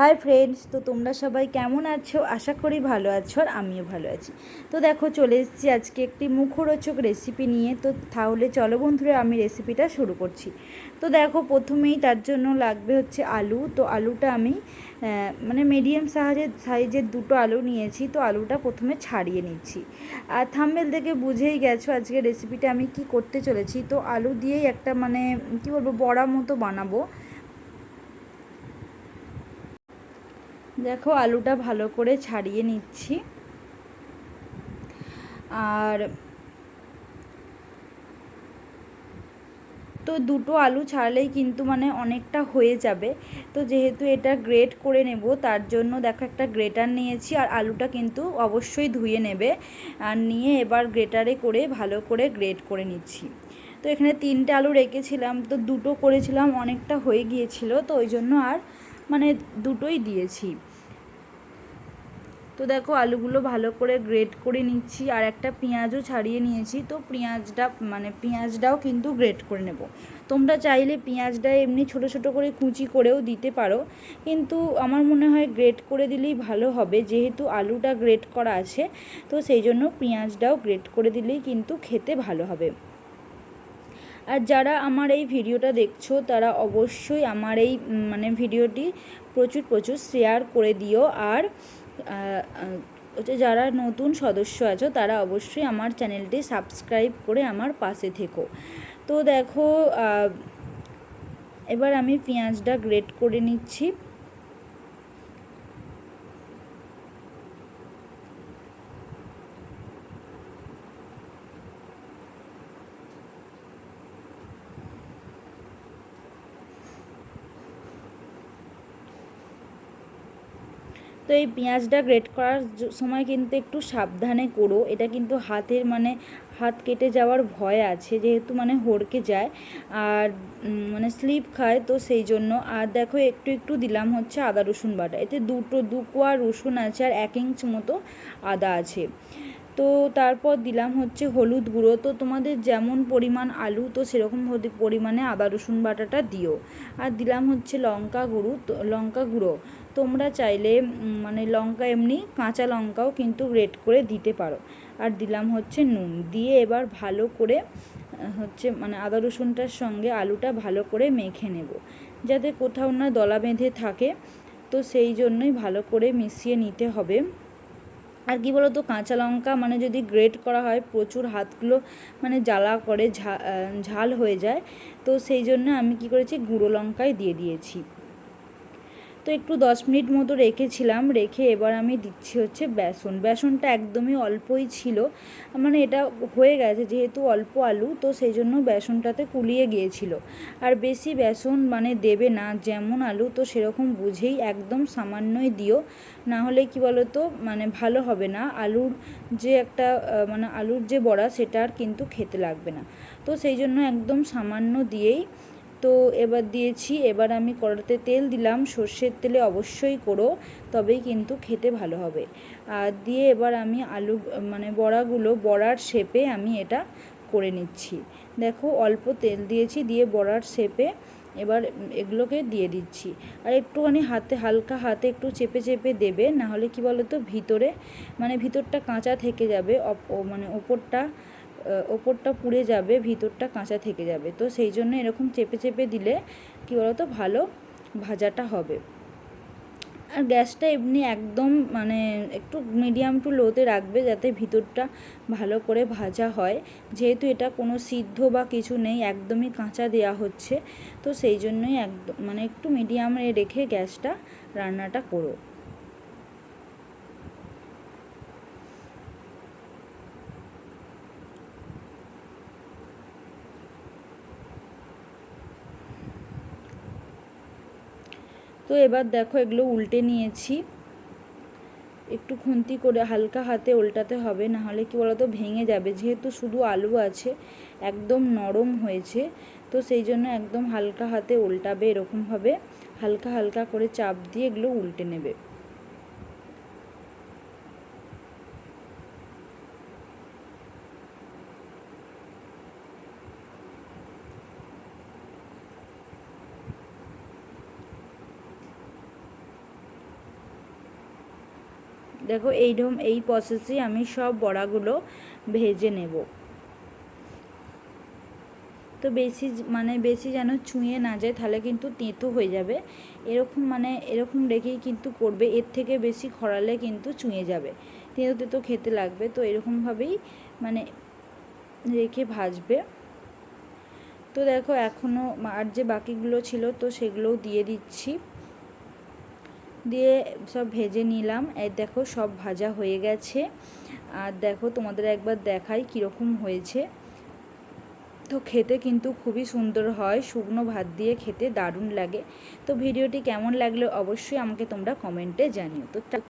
Hi friends, তো তোমরা সবাই কেমন আছো? আশা করি ভালো আছো আর আমিও ভালো আছি। তো দেখো, চলে এসেছি আজকে একটি মুখরোচক রেসিপি নিয়ে। তো তাহলে চলো বন্ধুরা, আমি রেসিপিটা শুরু করছি। তো দেখো, প্রথমেই তার জন্য লাগবে হচ্ছে আলু। তো আলুটা আমি মানে মিডিয়াম সাইজের সাইজের দুটো আলু নিয়েছি। তো আলুটা প্রথমে ছাড়িয়ে নিচ্ছি। আর থাম্বেল থেকে বুঝেই গেছো আজকে রেসিপিটা আমি কি করতে চলেছি। তো আলু দিয়েই একটা মানে কি বলব, বড়া মতো বানাবো। দেখো আলুটা ভালো করে ছাড়িয়ে নিচ্ছি। আর তো দুটো আলু ছাড়লেই কিন্তু মানে অনেকটা হয়ে যাবে। তো যেহেতু এটা গ্রেট করে নেব, তার জন্য দেখো একটা গ্রেটার নিয়েছি আর আলুটা কিন্তু অবশ্যই ধুয়ে নেবে। আর নিয়ে এবার গ্রেটারে করে ভালো করে গ্রেট করে নিচ্ছি। তো এখানে তিনটে আলু রেখেছিলাম, তো দুটো করেছিলাম, অনেকটা হয়ে গিয়েছিল, তো ওই জন্য আর মানে দুটোই দিয়েছি। তো দেখো আলুগুলো ভালো করে গ্রেট করে নিচ্ছি, আর একটা পেঁয়াজও ছাড়িয়ে নিয়েছি। তো পেঁয়াজটা মানে পেঁয়াজটাও কিন্তু গ্রেট করে নেব। তোমরা চাইলে পেঁয়াজটা এমনি ছোট ছোট করে কুচি করেও দিতে পারো, কিন্তু আমার মনে হয় গ্রেট করে দিলেই ভালো হবে। যেহেতু আলুটা গ্রেট করা আছে, তো সেই জন্য পেঁয়াজটাও গ্রেট করে দিলেই কিন্তু খেতে ভালো হবে। আর যারা আমার এই ভিডিওটা দেখছ, তারা অবশ্যই আমার এই মানে ভিডিওটি প্রচুর প্রচুর শেয়ার করে দিও। আর হচ্ছে যারা নতুন সদস্য আছো, তারা অবশ্যই আমার চ্যানেলটি সাবস্ক্রাইব করে আমার পাশে থেকো। তো দেখো এবার আমি পেঁয়াজটা গ্রেট করে নিচ্ছি। তো এই পেঁয়াজটা গ্রেট করার সময় কিন্তু একটু সাবধানে করো। এটা কিন্তু হাতের মানে হাত কেটে যাওয়ার ভয় আছে, যেহেতু মানে হড়কে যায়। আর মানে স্লিপ খায়, তো সেই জন্য। আর দেখো একটু একটু দিলাম হচ্ছে আদা রসুন বাটা। এতে দুটো, দু কোয়া রসুন আছে আর এক ইঞ্চ মতো আদা আছে। তো তারপর দিলাম হচ্ছে হলুদ গুঁড়ো। তো তোমাদের যেমন পরিমাণ আলু, তো সেরকম পরিমাণে আদা, রসুন বাটাটা দিও। আর দিলাম হচ্ছে লঙ্কা গুঁড়ো লঙ্কা গুঁড়ো। তোমরা চাইলে মানে লঙ্কা এমনি কাঁচা লঙ্কাও কিন্তু রেড করে দিতে পারো। আর দিলাম হচ্ছে নুন। দিয়ে এবার ভালো করে হচ্ছে মানে আদা, রসুনটার সঙ্গে আলুটা ভালো করে মেখে নেব। যাতে কোথাও না দলা বেঁধে থাকে। তো সেই জন্যই ভালো করে মিশিয়ে নিতে হবে। আর কি বলতো, কাঁচা লঙ্কা মানে যদি গ্রেট করা হয়, প্রচুর হাতগুলো মানে জ্বালা করে ঝাল হয়ে যায়। তো সেই জন্য আমি কি করেছি, গুঁড়ো লঙ্কাই দিয়ে দিয়েছি। তো একটু দশ মিনিট মতো রেখেছিলাম, রেখে এবার আমি দিচ্ছি হচ্ছে বেসন। বেসনটা একদমই অল্পই ছিল মানে এটা হয়ে গেছে যেহেতু অল্প আলু, তো সেই জন্য বেসনটাতে কুলিয়ে গিয়েছিল। আর বেশি বেসন মানে দেবে না, যেমন আলু, তো সেরকম বুঝেই একদম সামান্যই দিও। না হলে কি বলো তো মানে ভালো হবে না, আলুর যে একটা মানে আলুর যে বড়া, সেটা আর কিন্তু খেতে লাগবে না। তো সেই জন্য একদম সামান্য দিয়েই তো এবার দিয়েছি, এবার আমি কড়াতে তেল দিলাম, সর্ষের তেলে অবশ্যই করো, তবেই কিন্তু খেতে ভালো হবে। আর দিয়ে এবার আমি আলু মানে বড়াগুলো বড়ার শেপে আমি এটা করে নিচ্ছি। দেখো অল্প তেল দিয়েছি, দিয়ে বড়ার শেপে এবার এগুলোকে দিয়ে দিচ্ছি। আর একটুখানি হাতে, হালকা হাতে একটু চেপে চেপে দেবে না হলে কি বলো তো ভিতরে মানে ভিতরটা কাঁচা থেকে যাবে মানে ওপরটা ওপরটা পুড়ে যাবে, ভিতরটা কাঁচা থেকে যাবে। তো সেই জন্য এরকম চেপে চেপে দিলে কী বলতো? ভালো ভাজাটা হবে। আর গ্যাসটা এমনি একদম মানে একটু মিডিয়াম টু লোতে রাখবে যাতে ভিতরটা ভালো করে ভাজা হয়। যেহেতু এটা কোনো সিদ্ধ বা কিছু নেই, একদমই কাঁচা দেয়া হচ্ছে। তো সেই জন্যই একদম মানে একটু মিডিয়ামে রেখে গ্যাসটা রান্নাটা করো। তো এবার দেখো এগুলো উল্টে নিয়েছি। একটু খুন্তি করে হালকা হাতে উল্টাতে হবে না হলে কি বলতো ভেঙে যাবে। যেহেতু শুধু আলু আছে, একদম নরম হয়েছে, তো সেই জন্য একদম হালকা হাতে উল্টাবে এরকমভাবে হালকা হালকা করে চাপ দিয়ে এগুলো উল্টে নেবে। দেখো এইরকম এই প্রসেসেই আমি সব বড়াগুলো ভেজে নেব। তো বেশি মানে বেশি যেন ছুঁয়ে না যায়, তাহলে কিন্তু তেঁতো হয়ে যাবে। এরকম মানে এরকম রেখেই কিন্তু করবে, এর থেকে বেশি খরালে কিন্তু চুঁয়ে যাবে। তেঁতো তেঁতো খেতে লাগবে, তো এরকমভাবেই মানে রেখে ভাজবে। তো দেখো এখনও আর যে বাকিগুলো ছিল, তো সেগুলোও দিয়ে দিচ্ছি। দিয়ে সব ভেজে নিলাম। এই দেখো সব ভাজা হয়ে গেছে। আর দেখো তোমাদের একবার দেখাই কীরকম হয়েছে। তো খেতে কিন্তু খুবই সুন্দর হয়। শুকনো ভাত দিয়ে খেতে দারুণ লাগে। তো ভিডিওটি কেমন লাগলে অবশ্যই আমাকে তোমরা কমেন্টে জানিও। তো